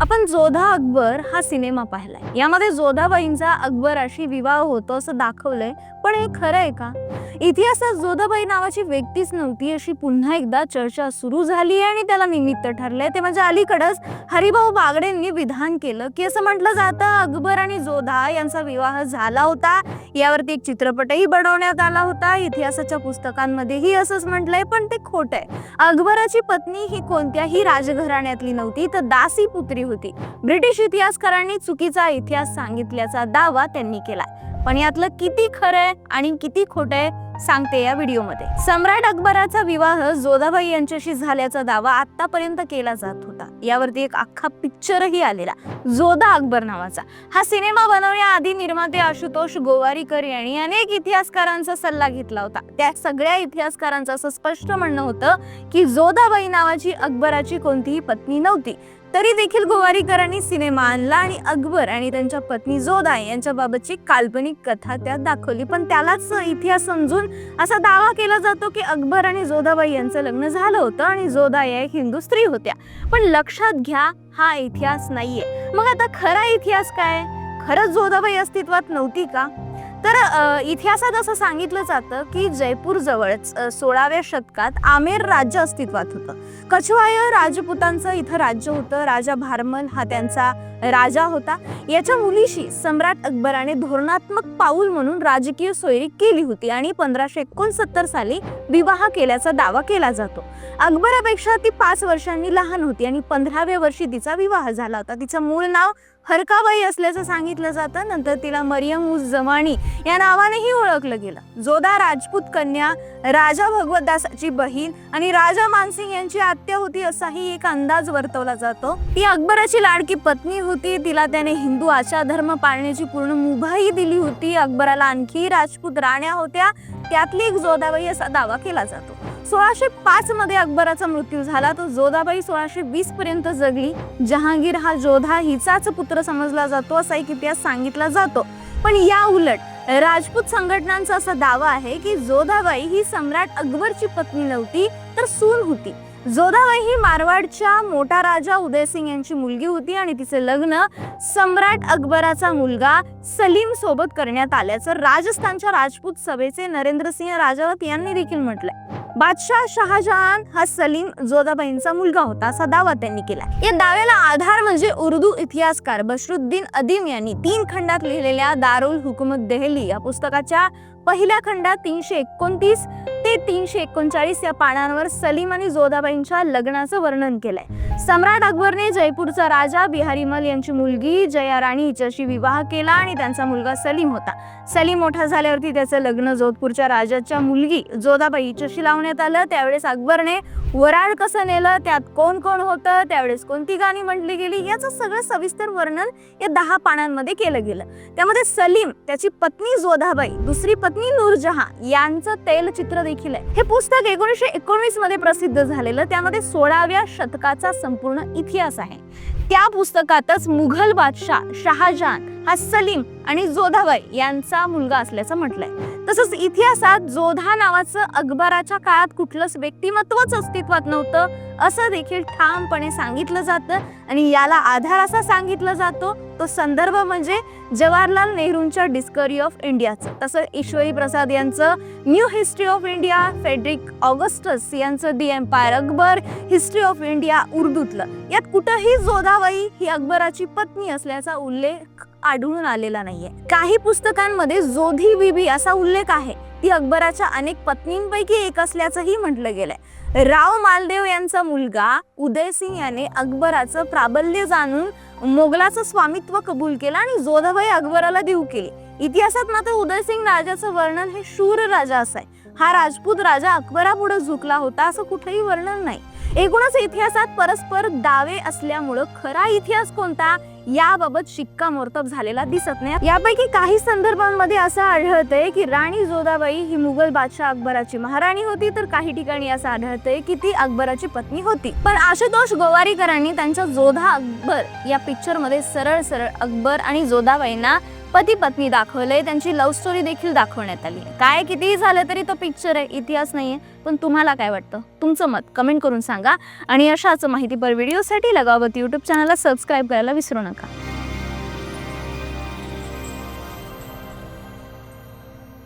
आपण जोधा अकबर हा सिनेमा पाहिलाय. यामध्ये जोधाबाईंचा अकबराशी विवाह होतो असं दाखवलंय पण हे खरं आहे का? इतिहासात जोधाबाई नावाची व्यक्तीच नव्हती अशी पुन्हा एकदा चर्चा सुरू झाली आहे आणि त्याला निमित्त ठरलंय. ते म्हणजे अलीकडच हरिभाऊ बागडेंनी विधान केलं की असं म्हटलं जातं अकबर आणि जोधा यांचा विवाह झाला होता. यावरती एक चित्रपटही बनवण्यात आला होता. इतिहासाच्या पुस्तकांमध्येही असंच म्हटलंय पण ते खोट आहे. अकबराची पत्नी ही कोणत्याही राजघराण्यातली नव्हती तर दासी पुत्री होती. ब्रिटिश इतिहासकारांनी चुकीचा इतिहास सांगितल्याचा दावा त्यांनी केला. पण यातलं किती खरंय आणि किती खोटंय सांगते या व्हिडिओमध्ये. सम्राट अकबराचा विवाह जोधाबाई यांच्याशी झाल्याचा दावा आतापर्यंत केला जात होता. यावरती एक अख्खा पिक्चरही आलेला जोधा अकबर नावाचा. हा सिनेमा बनवण्याआधी निर्माते आशुतोष गोवारीकर यांनी अनेक इतिहासकारांचा सल्ला घेतला होता. त्या सगळ्या इतिहासकारांचं असं स्पष्ट म्हणणं होतं की जोधाबाई नावाची अकबराची कोणतीही पत्नी नव्हती. तरी देखील गोवारीकरांनी सिनेमा आणला आणि अकबर आणि त्यांच्या पत्नी जोधा यांच्याबाबतची काल्पनिक कथा त्यात दाखवली. पण त्यालाच इतिहास समजून असा दावा केला जातो की अकबर आणि जोधाबाई यांचं लग्न झालं होतं आणि जोधा या एक हिंदू स्त्री होत्या. पण लक्षात घ्या हा इतिहास नाहीये. मग आता खरा इतिहास काय? खरंच जोधाबाई अस्तित्वात नव्हती का? तर इतिहासात असं सांगितलं जातं की जयपूरजवळच सोळाव्या शतकात आमेर राज्य अस्तित्वात होतं. कछवाय राजपुतांचं इथं राज्य होतं. राजा भारमल हा त्यांचा राजा होता. याच्या मुलीशी सम्राट अकबराने धोरणात्मक पाऊल म्हणून राजकीय सोयरी केली होती आणि पंधराशे एकोणसत्तर साली विवाह केल्याचा दावा केला जातो. अकबरापेक्षा ती पाच वर्षांनी लहान होती आणि पंधराव्या वर्षी तिचा विवाह झाला होता. तिचं मूळ नाव हरकाबाई असल्याचं सांगितलं जातं. नंतर तिला मरियम उज जमानी या नावानेही ओळखलं गेलं. जोधा राजपूत कन्या राजा भगवतदासाची बहीण आणि राजा मानसिंग यांची आत्या होती असाही एक अंदाज वर्तवला जातो. ती अकबराची लाडकी पत्नी होती. तिला त्याने हिंदू आचार धर्म पाळण्याची पूर्ण मुभाही दिली होती. अकबराला आणखी राजपूत राण्या होत्या. त्यातली एक जोधाबाई असा दावा केला जातो. सोळाशे पाच मध्ये अकबराचा मृत्यू झाला. तो जोधाबाई सोळाशे वीस पर्यंत जगली. जहांगीर हा जोधा हिचाच पुत्र समजला जातो असा एक इतिहास सांगितला जातो. पण या उलट राजपूत संघटनांचा असा दावा आहे की जोधाबाई ही सम्राट अकबरची पत्नी नव्हती तर सून होती. जोधाबाई ही मारवाडच्या मोठा राजा उदयसिंग यांची मुलगी होती आणि तिचे लग्न सम्राट अकबराचा मुलगा सलीम सोबत करण्यात आल्याचं राजस्थानच्या राजपूत सभेचे नरेंद्रसिंह राजावत यांनी देखील म्हटलंय. बादशाह शहाजहान हा सलीम जोधाबाईंचा मुलगा होता असा दावा त्यांनी केला या दाव्याला आधार म्हणजे उर्दू इतिहासकार बशरुद्दीन अदीम यांनी तीन खंडात लिहिलेल्या दारुल हुकुमत देहली या पुस्तकाच्या पहिल्या खंडात तीनशे एकोणतीस ते तीनशे एकोणचाळीस या पानांवर सलीम आणि जोधाबाईंच्या लग्नाचं वर्णन केलंय. सम्राट अकबरने जयपूरचा राजा बिहारीमल यांची मुलगी जया राणी हिच्याशी विवाह केला आणि त्यांचा मुलगा सलीम होता. सलीम मोठा झाल्यावरती त्याचं लग्न जोधपूरच्या राजाच्या मुलगी जोधाबाई हिच्याशी लावण्यात आलं. त्यावेळेस अकबरने वराड कसं नेलं त्यात कोण कोण होतं त्यावेळेस कोणती गाणी म्हटली गेली याचं सगळं सविस्तर वर्णन या दहा पानांमध्ये केलं गेलं. त्यामध्ये सलीम त्याची पत्नी जोधाबाई दुसरी पत्नी नूरजहां यांचं तैलचित्र देखील आहे. हे पुस्तक एकोणीसशे एकोणवीसमध्ये प्रसिद्ध झालेलं. त्यामध्ये सोळाव्या शतकाचा संपूर्ण इतिहास आहे. त्या पुस्तकातच मुघल बादशाह शहाजहान हा सलीम आणि जोधाबाई यांचा मुलगा असल्याचं म्हटलंय. तसंच इतिहासात जोधा नावाचं अकबराच्या काळात कुठलंच व्यक्तिमत्वच अस्तित्वात नव्हतं असं देखील ठामपणे सांगितलं जातं आणि याला आधार असा सांगितला जातो तो संदर्भ म्हणजे जवाहरलाल नेहरूंच्या डिस्कवरी ऑफ इंडियाचं. तसं ईश्वरी प्रसाद यांचं new history of India Frederick Augustus यांचं the empire Akbar history of India उर्दूतलं. यात कुठंही जोधाबाई ही अकबराची पत्नी असल्याचा उल्लेख आढळून आलेला नाहीये. काही पुस्तकांमध्ये जोधी बीबी असा उल्लेख आहे. ती अकबराच्या अनेक पत्नींपैकी एक असल्याचंही म्हटलं गेलंय. राव मालदेव यांचा मुलगा उदयसिंग याने अकबराचं प्राबल्य जाणून मोगलाचं स्वामित्व कबूल केलं आणि जोधाबाई अकबराला देऊ केली. इतिहासात मात्र उदयसिंग राजाचं वर्णन हे शूर राजा असं आहे हा राजपूत राजा अकबरापुढे झुकला होता असं कुठेही वर्णन नाही. एकूणच इतिहासात परस्पर दावे असल्यामुळं खरा इतिहास कोणता याबाबत शिक्कामोर्तब झालेला दिसत नाही. यापैकी काही संदर्भांमध्ये असं आढळतंय की राणी जोधाबाई ही मुघल बादशाह अकबराची महाराणी होती तर काही ठिकाणी असं आढळतंय की ती अकबराची पत्नी होती. पण आशुतोष गोवारीकरांनी त्यांच्या जोधा अकबर या पिक्चरमध्ये सरळ सरळ अकबर आणि जोधाबाईंना पती पत्नी दाखवलंय त्यांची लव्ह स्टोरी देखील दाखवण्यात आली आहे. काय कितीही झालं तरी तो पिक्चर आहे इतिहास नाही आहे पण तुम्हाला काय वाटतं? तुमचं मत कमेंट करून सांगा. आणि अशाच माहितीपर व्हिडिओसाठी लगावत यूट्यूब चॅनलला सबस्क्राईब करायला विसरू नका.